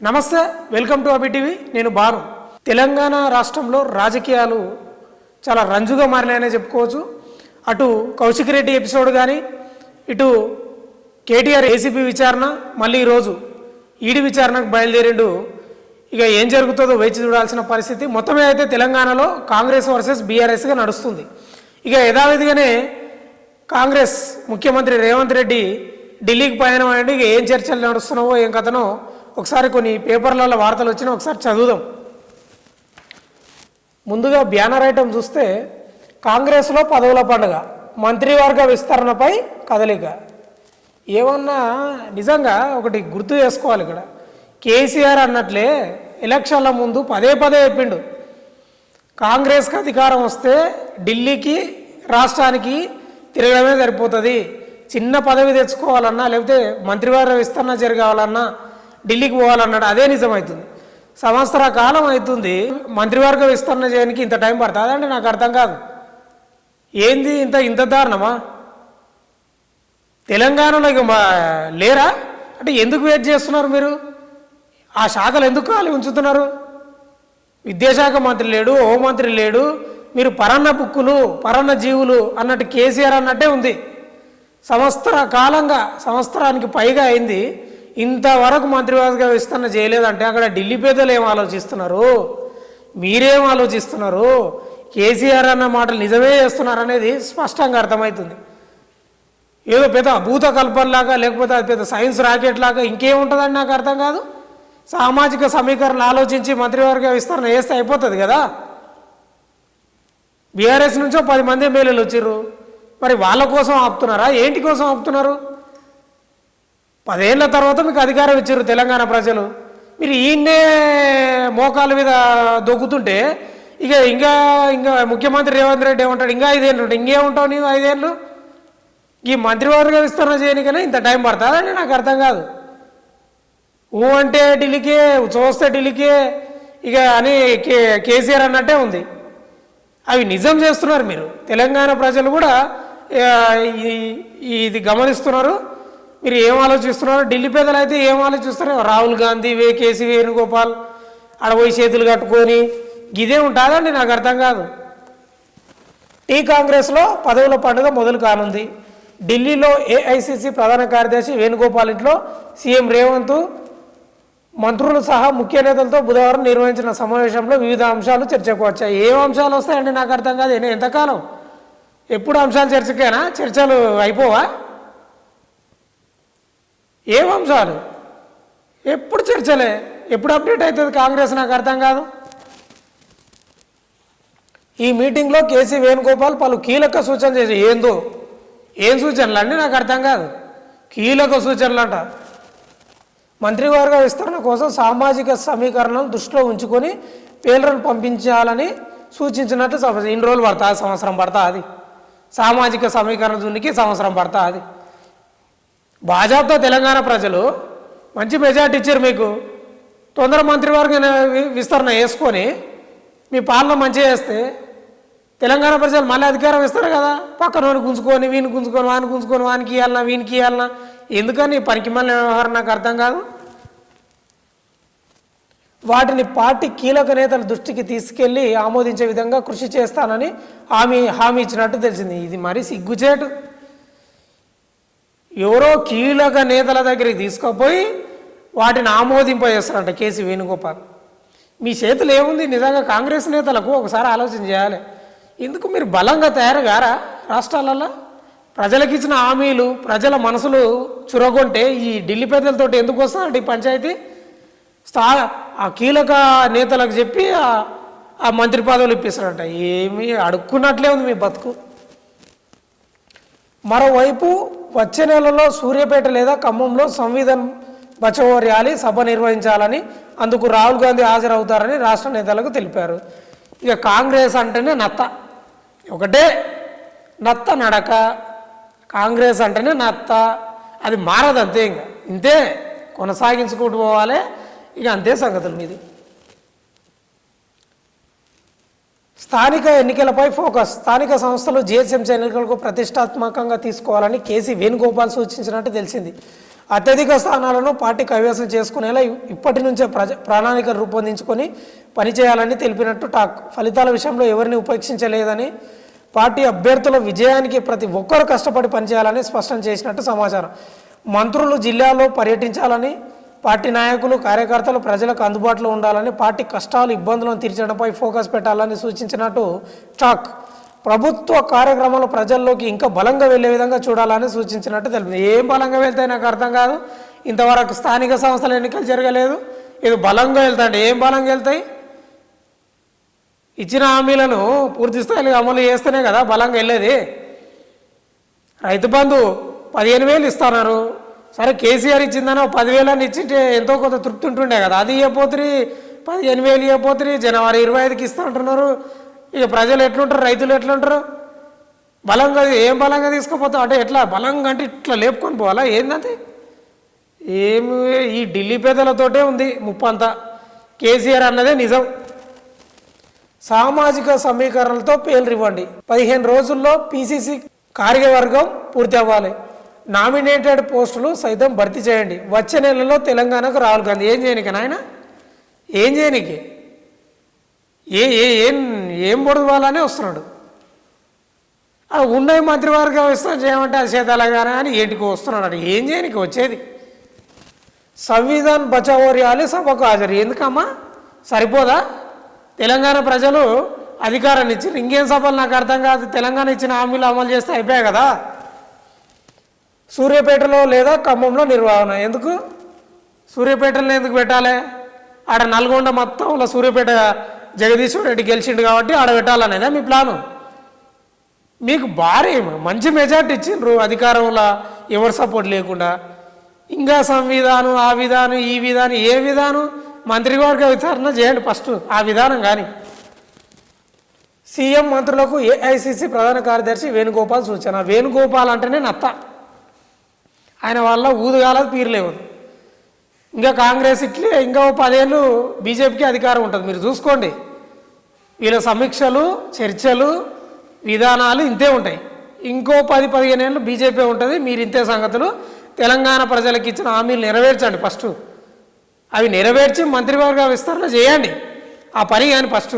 నమస్తే welcome to Abhi TV. నేను బాను తెలంగాణ రాష్ట్రంలో రాజకీయాలు చాలా రంజుగా మారినాయనే చెప్పుకోవచ్చు. అటు కౌశిక్ రెడ్డి ఎపిసోడ్ కానీ ఇటు కేటీఆర్ ఏసీపీ విచారణ మళ్ళీ ఈరోజు ఈడీ విచారణకు బయలుదేరిండు. ఇక ఏం జరుగుతుందో వేచి చూడాల్సిన పరిస్థితి. మొత్తమే అయితే తెలంగాణలో కాంగ్రెస్ వర్సెస్ బీఆర్ఎస్గా నడుస్తుంది. ఇక యథావిధిగానే కాంగ్రెస్ ముఖ్యమంత్రి రేవంత్ రెడ్డి ఢిల్లీకి పయనం అయ్యండి ఇక ఏం చర్చలు నడుస్తున్నావో ఏం కథనో ఒకసారి కొన్ని పేపర్లలో వార్తలు వచ్చినా ఒకసారి చదువుదాం. ముందుగా బ్యానర్ ఐటమ్ చూస్తే కాంగ్రెస్లో పదవుల పండుగ మంత్రివర్గ విస్తరణపై కదలిక. ఏమన్నా నిజంగా ఒకటి గుర్తు చేసుకోవాలి ఇక్కడ. కేసీఆర్ అన్నట్లే ఎలక్షన్ల ముందు పదే పదే చెప్పిండు. కాంగ్రెస్కి అధికారం వస్తే ఢిల్లీకి రాష్ట్రానికి తిరగడమే సరిపోతుంది. చిన్న పదవి తెచ్చుకోవాలన్నా లేకపోతే మంత్రివర్గ విస్తరణ జరగాలన్నా ఢిల్లీకి పోవాలన్నాడు. అదే నిజమవుతుంది సంవత్సర కాలం అవుతుంది. మంత్రివర్గ విస్తరణ చేయడానికి ఇంత టైం పడుతుంది. అంటే నాకు అర్థం కాదు. ఏంది ఇంత ఇంత దారుణమా? తెలంగాణలో ఇక మా లేరా? అంటే ఎందుకు వెయిట్ చేస్తున్నారు మీరు? ఆ శాఖలు ఎందుకు ఖాళీ ఉంచుతున్నారు? విద్యాశాఖ మంత్రి లేడు హోంమంత్రి లేడు. మీరు పరన్న బుక్కులు పరన్న జీవులు అన్నట్టు కేసీఆర్ అన్నట్టే ఉంది. సంవత్సర కాలంగా సంవత్సరానికి పైగా అయింది. ఇంతవరకు మంత్రివర్గ విస్తరణ చేయలేదంటే అక్కడ ఢిల్లీ పేదలు ఏం ఆలోచిస్తున్నారు? మీరేం ఆలోచిస్తున్నారు? కేసీఆర్ అన్న మాటలు నిజమే చేస్తున్నారు అనేది స్పష్టంగా అర్థమవుతుంది. ఏదో పెద్ద భూత కల్పనలాగా లేకపోతే అది పెద్ద సైన్స్ రాకెట్ లాగా ఇంకేముంటుందని నాకు అర్థం కాదు. సామాజిక సమీకరణ ఆలోచించి మంత్రివర్గ విస్తరణ చేస్తే అయిపోతుంది కదా. బీఆర్ఎస్ నుంచో పది మంది ఎమ్మెల్యేలు వచ్చిర్రు. మరి వాళ్ళ కోసం ఆపుతున్నారా? ఏంటి కోసం ఆపుతున్నారు? పదేళ్ళ తర్వాత మీకు అధికారం ఇచ్చారు తెలంగాణ ప్రజలు. మీరు ఈయన్నే మోకాల మీద దొక్కుతుంటే ఇక ఇంకా ఇంకా ముఖ్యమంత్రి రేవంత్ రెడ్డి ఏమంటాడు? ఇంకా ఐదేళ్ళు ఇంకే ఇంకేముంటావు నీవు ఐదేళ్ళు ఈ మంత్రివర్గ విస్తరణ చేయనికనే ఇంత టైం పడుతుందని నాకు అర్థం కాదు. ఊ అంటే ఢిల్లీకే చూస్తే ఢిల్లీకే ఇక అని కే కేసీఆర్ అన్నట్టే ఉంది. అవి నిజం చేస్తున్నారు మీరు. తెలంగాణ ప్రజలు కూడా ఇది గమనిస్తున్నారు. మీరు ఏం ఆలోచిస్తున్నారు? ఢిల్లీ పేదలు అయితే ఏం ఆలోచిస్తున్నారు? రాహుల్ గాంధీ వే కేసీ వేణుగోపాల్ ఆడ చేతులు కట్టుకొని ఇదే ఉంటుందండి నాకు అర్థం కాదు. టీ కాంగ్రెస్లో పదవుల పండుగ మొదలు కానుంది. ఢిల్లీలో ఏఐసిసి ప్రధాన కార్యదర్శి వేణుగోపాల్ ఇంట్లో సీఎం రేవంత్ మంత్రులు సహా ముఖ్య నేతలతో బుధవారం నిర్వహించిన సమావేశంలో వివిధ అంశాలు చర్చకు వచ్చాయి. ఏ అంశాలు వస్తాయండి నాకు అర్థం కాదు. నేను ఎంతకాలం? ఎప్పుడు అంశాలు చర్చకేనా? చర్చలు అయిపోవా? ఏం అంశాలు ఎప్పుడు చర్చలే? ఎప్పుడు అప్డేట్ అవుతుంది కాంగ్రెస్ నాకు అర్థం కాదు. ఈ మీటింగ్లో కేసీ వేణుగోపాల్ పలు కీలక సూచనలు చేసి ఏందో? ఏం సూచనలు అండి నాకు అర్థం కాదు. కీలక సూచనలు అంట మంత్రివర్గ విస్తరణ కోసం సామాజిక సమీకరణను దృష్టిలో ఉంచుకొని పేర్లను పంపించాలని సూచించినట్టు సమ- ఇన్ని రోజులు పడతా సంవత్సరం పడతా అది. సామాజిక సమీకరణ దునికి సంవత్సరం పడతా అది. భాజపాతో తెలంగాణ ప్రజలు మంచి మెజార్టీ ఇచ్చారు మీకు. తొందర మంత్రివర్గ విస్తరణ వేసుకొని మీ పాలన మంచిగా చేస్తే తెలంగాణ ప్రజలు మళ్ళీ అధికారం ఇస్తారు కదా. పక్కన వాడిని గుంజుకొని వీని గుంజుకొని వాని గుంజుకొని వానికి ఇవ్వాలన్నా వీనికి ఇవ్వాలన్నా ఎందుకని పనికి మళ్ళీ వ్యవహారం నాకు అర్థం కాదు. వాటిని పార్టీ కీలక నేతల దృష్టికి తీసుకెళ్ళి ఆమోదించే విధంగా కృషి చేస్తానని హామీ హామీ ఇచ్చినట్టు తెలిసింది. ఇది మరీ సిగ్గుచేటు. ఎవరో కీలక నేతల దగ్గరికి తీసుకుపోయి వాటిని ఆమోదింపజేస్తారంట కేసీ వేణుగోపాల్. మీ చేతులు ఏముంది? నిజంగా కాంగ్రెస్ నేతలకు ఒకసారి ఆలోచన చేయాలి. ఎందుకు మీరు బలంగా తయారు కారా రాష్ట్రాలలో ప్రజలకు ఇచ్చిన హామీలు ప్రజల మనసులు చురగొంటే ఈ ఢిల్లీ పెద్దలతో ఎందుకు వస్తుందంటే ఈ పంచాయతీ? స్థా ఆ కీలక నేతలకు చెప్పి ఆ- ఆ మంత్రి పదవులు ఇప్పిస్తారంట. ఏమి అడుక్కున్నట్లే ఉంది మీ బతుకు. మరోవైపు వచ్చే నెలలో సూర్యాపేట లేదా ఖమ్మంలో సంవిధాన్ బచవో ర్యాలీ సభ నిర్వహించాలని అందుకు రాహుల్ గాంధీ హాజరవుతారని రాష్ట్ర నేతలకు తెలిపారు. ఇక కాంగ్రెస్ అంటేనే నత్త. ఒకటే నత్త నడక. కాంగ్రెస్ అంటేనే నత్త. అది మారదు అంతే ఇంకా. ఇంతే కొనసాగించుకుంటూ పోవాలి. ఇక అంతే సంగతులు మీది. స్థానిక ఎన్నికలపై ఫోకస్. స్థానిక సంస్థలు జిహెచ్ఎంసీ ఎన్నికలకు ప్రతిష్టాత్మకంగా తీసుకోవాలని కేసీ వేణుగోపాల్ సూచించినట్టు తెలిసింది. అత్యధిక స్థానాలను పార్టీ కైవసం చేసుకునేలా ఇప్పటి నుంచే ప్రజ ప్రణాళిక రూపొందించుకొని పనిచేయాలని తెలిపినట్టు టాక్. ఫలితాల విషయంలో ఎవరిని ఉపేక్షించలేదని పార్టీ అభ్యర్థుల విజయానికి ప్రతి ఒక్కరు కష్టపడి పనిచేయాలని స్పష్టం చేసినట్టు సమాచారం. మంత్రులు జిల్లాలో పర్యటించాలని పార్టీ నాయకులు కార్యకర్తలు ప్రజలకు అందుబాటులో ఉండాలని పార్టీ కష్టాలు ఇబ్బందులను తీర్చడంపై ఫోకస్ పెట్టాలని సూచించినట్టు టాక్. ప్రభుత్వ కార్యక్రమాలు ప్రజల్లోకి ఇంకా బలంగా వెళ్ళే విధంగా చూడాలని సూచించినట్టు తెలిపింది. ఏం బలంగా వెళ్తాయి నాకు అర్థం కాదు. ఇంతవరకు స్థానిక సంస్థల ఎన్నికలు జరగలేదు. ఇది బలంగా వెళ్తాయండి ఏం బలంగా వెళ్తాయి? ఇచ్చిన హామీలను పూర్తి స్థాయిలో అమలు చేస్తేనే కదా బలంగా వెళ్ళేది. రైతు బంధు పదిహేను వేలు ఇస్తున్నారు. సరే కేసీఆర్ ఇచ్చిందని ఒక పదివేలు అని ఇచ్చింటే ఎంతో కొంత తృప్తి ఉంటుండే కదా. అది ఇవ్వపోతురి పదిహేను వేలు ఇవ్వపోతురి జనవరి ఇరవై ఐదుకి ఇస్తా అంటున్నారు. ఇక ప్రజలు ఎట్లుంటారు? రైతులు ఎట్లుంటారు? బలంగా ఏం బలంగా తీసుకుపోతాం అంటే ఎట్లా? బలంగా అంటే ఇట్లా లేపుకొని పోవాలా? ఏందంటే? ఏమి ఈ ఢిల్లీ పేదలతోటే ఉంది ముప్పంతా. కేసీఆర్ అన్నదే నిజం. సామాజిక సమీకరణలతో పేర్లివ్వండి పదిహేను రోజుల్లో పీసీసీ కార్యవర్గం పూర్తి అవ్వాలి. నామినేటెడ్ పోస్టులు సైతం భర్తీ చేయండి. వచ్చే నెలలో తెలంగాణకు రాహుల్ గాంధీ. ఏం చేయనికి నాయన? ఏం చేయనికి ఏ ఏ ఏం ఏం పొడవాలనే వస్తున్నాడు. అది ఉన్నాయి మంత్రివర్గ విస్తరణ చేయమంటే అది చేతలగానే అని ఏంటికి వస్తున్నాడు. అంటే ఏం చేయనికి వచ్చేది. సంవిధాన్ బచావో ర్యాలీ సభకు హాజరు. ఎందుకమ్మా? సరిపోదా? తెలంగాణ ప్రజలు అధికారాన్ని ఇచ్చి ఇంకేం సభలు? నాకు అర్థం కాదు. తెలంగాణ ఇచ్చిన హామీలు అమలు చేస్తే అయిపోయాయి కదా. సూర్యాపేటలో లేదా ఖమ్మంలో నిర్వహణ. ఎందుకు? సూర్యాపేటలో ఎందుకు పెట్టాలి? ఆడ నల్గొండ మొత్తంలో సూర్యాపేట జగదీశ్వర్ రెడ్డి గెలిచిండు కాబట్టి ఆడ పెట్టాలనేదా మీ ప్లాను? మీకు భారీ మంచి మెజార్టీ ఇచ్చిండ్రు అధికారంలో ఎవరు సపోర్ట్ లేకుండా. ఇంకా సంవిధానం ఆ విధానం ఈ విధానం ఏ విధానం? మంత్రివర్గ విచారణ చేయండి ఫస్ట్ ఆ విధానం కానీ. సీఎం మంత్రులకు ఏఐసిసి ప్రధాన కార్యదర్శి వేణుగోపాల్ సూచన. వేణుగోపాల్ అంటేనే నత్త. ఆయన వల్ల ఊదుగాలదు పీరలేవు ఇంకా కాంగ్రెస్ ఇట్లే ఇంకా పదేళ్ళు బీజేపీకి అధికారం ఉంటుంది. మీరు చూసుకోండి. వీళ్ళ సమీక్షలు చర్చలు విధానాలు ఇంతే ఉంటాయి. ఇంకో పది పదిహేను ఏళ్ళు బీజేపీ ఉంటుంది. మీరు ఇంతే సంగతులు తెలంగాణ ప్రజలకు ఇచ్చిన హామీలు నెరవేర్చండి ఫస్ట్. అవి నెరవేర్చి మంత్రివర్గ విస్తరణ చేయండి. ఆ పని కానీ ఫస్ట్.